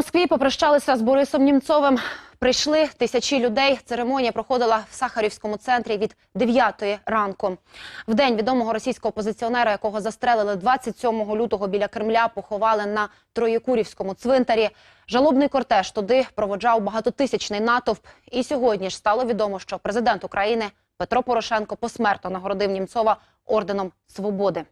Москві попрощалися з Борисом Німцовим. Прийшли тисячі людей. Церемонія проходила в Сахарівському центрі від 9 ранку. В день відомого російського опозиціонера, якого застрелили 27 лютого біля Кремля, поховали на Троєкурівському цвинтарі. Жалобний кортеж туди проводжав багатотисячний натовп. І сьогодні ж стало відомо, що президент України Петро Порошенко посмертно нагородив Німцова орденом свободи.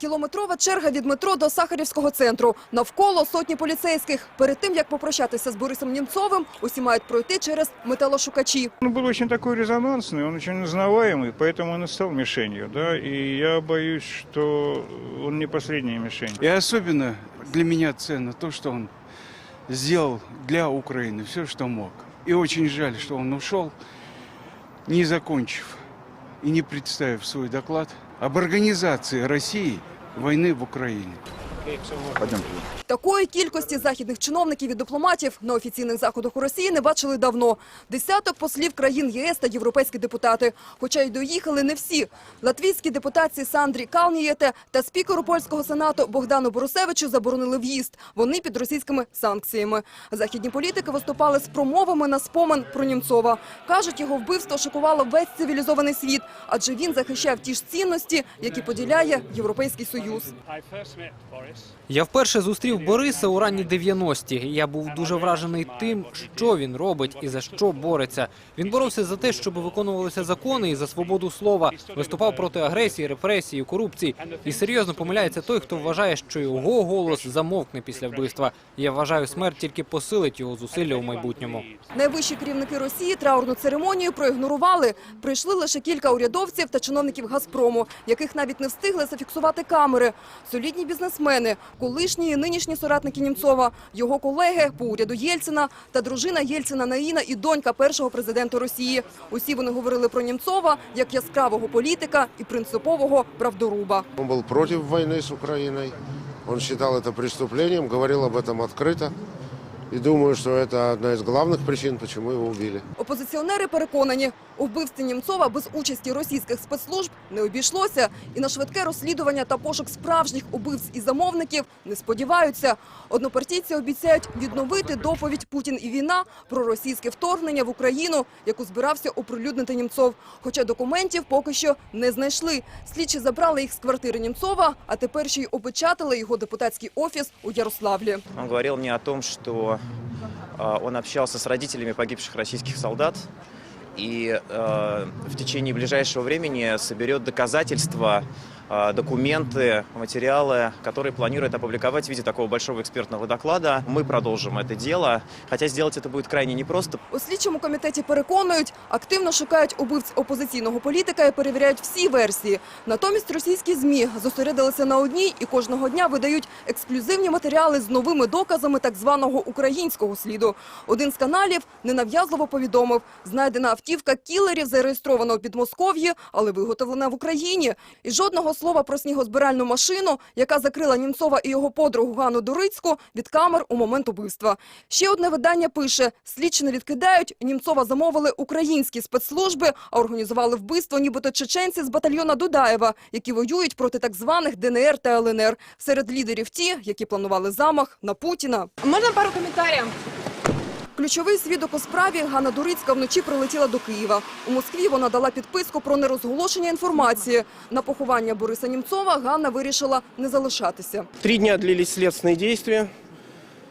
Кілометрова черга від метро до Сахарівського центру. Навколо сотні поліцейських. Перед тим, як попрощатися з Борисом Німцовим, усі мають пройти через металошукачі. Он был очень такой резонансный, он очень узнаваемый, поэтому он и стал мишенью, да, и я боюсь, что он не последняя мишень. И особенно для меня ценно то, что он сделал для Украины все, что мог. И очень жаль, что он ушел, не закончив и не представив свой доклад об организации России войны в Украине. Такої кількості західних чиновників і дипломатів на офіційних заходах у Росії не бачили давно. Десяток послів країн ЄС та європейські депутати. Хоча й доїхали не всі. Латвійській депутатці Сандрі Калнієте та спікеру польського сенату Богдану Борусевичу заборонили в'їзд. Вони під російськими санкціями. Західні політики виступали з промовами на спомин про Німцова. Кажуть, його вбивство шокувало весь цивілізований світ, адже він захищав ті ж цінності, які поділяє Європейський Союз. Я вперше зустрів Бориса у ранні 90-ті. Я був дуже вражений тим, що він робить і за що бореться. Він боровся за те, щоб виконувалися закони і за свободу слова. Виступав проти агресії, репресії, корупції. І серйозно помиляється той, хто вважає, що його голос замовкне після вбивства. Я вважаю, смерть тільки посилить його зусилля у майбутньому. Найвищі керівники Росії траурну церемонію проігнорували. Прийшли лише кілька урядовців та чиновників «Газпрому», яких навіть не встигли зафіксувати камери. Солідні бізнесмени, колишні і нинішні соратники Німцова, його колеги по уряду Єльцина та дружина Єльцина Наїна і донька першого президента Росії. Усі вони говорили про Німцова як яскравого політика і принципового правдоруба. Он был против войны с Украиной. Он считал это преступлением, говорил об этом открыто. И думаю, что это одна из главных причин, почему его убили. Опозиціонери переконані, у вбивстві Німцова без участі російських спецслужб не обійшлося. І на швидке розслідування та пошук справжніх убивць і замовників не сподіваються. Однопартійці обіцяють відновити доповідь «Путін і війна» про російське вторгнення в Україну, яку збирався оприлюднити Німцов. Хоча документів поки що не знайшли. Слідчі забрали їх з квартири Німцова, а тепер ще й опечатали його депутатський офіс у Ярославлі. Он говорил мне о том, что э, он общался с родителями погибших российских солдат и э, в течение ближайшего времени соберет доказательства, э, документы, материалы, которые планирует опубликовать в виде такого большого экспертного доклада. Мы продолжим это дело, хотя сделать это будет крайне непросто, У слідчому комітеті переконують, активно шукають убивць опозиційного політика і перевіряють всі версії. Натомість російські ЗМІ зосередилися на одній і кожного дня видають ексклюзивні матеріали з новими доказами так званого українського сліду. Один з каналів ненав'язливо повідомив, знайдена автівка кілерів зареєстрована у Підмосков'ї, але виготовлена в Україні. І жодного слова про снігозбиральну машину, яка закрила Німцова і його подругу Ганну Дурицьку від камер у момент убивства. Ще одне видання пише, слідчі не відкидають, Німцова замовили українські спецслужби, а організували вбивство нібито чеченці з батальйона Дудаєва, які воюють проти так званих ДНР та ЛНР. Серед лідерів ті, які планували замах на Путіна. Можна пару коментарів? Ключовий свідок у справі Ганна Дурицька вночі прилетіла до Києва. У Москві вона дала підписку про нерозголошення інформації. На поховання Бориса Німцова Ганна вирішила не залишатися. Три дня длились следственные действия.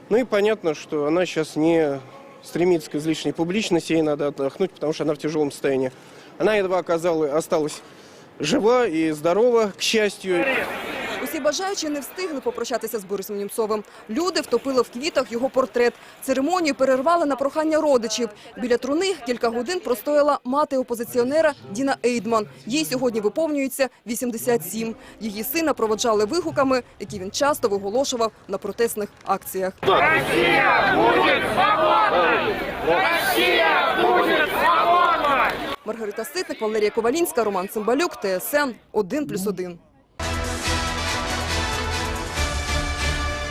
Ну и понятно, что она сейчас не стремится к излишней публичности, ей надо отдохнуть, потому что она в тяжелом состоянии. Она едва оказалась, жива и здорова, к счастью. Усі бажаючі не встигли попрощатися з Борисом Німцовим. Люди втопили в квітах його портрет. Церемонію перервали на прохання родичів. Біля труни кілька годин простояла мати опозиціонера Діна Ейдман. Їй сьогодні виповнюється 87. Її сина проводжали вигуками, які він часто виголошував на протестних акціях. Маргарита Ситник, Валерія Ковалінська, Роман Цимбалюк, ТСН 1+,1.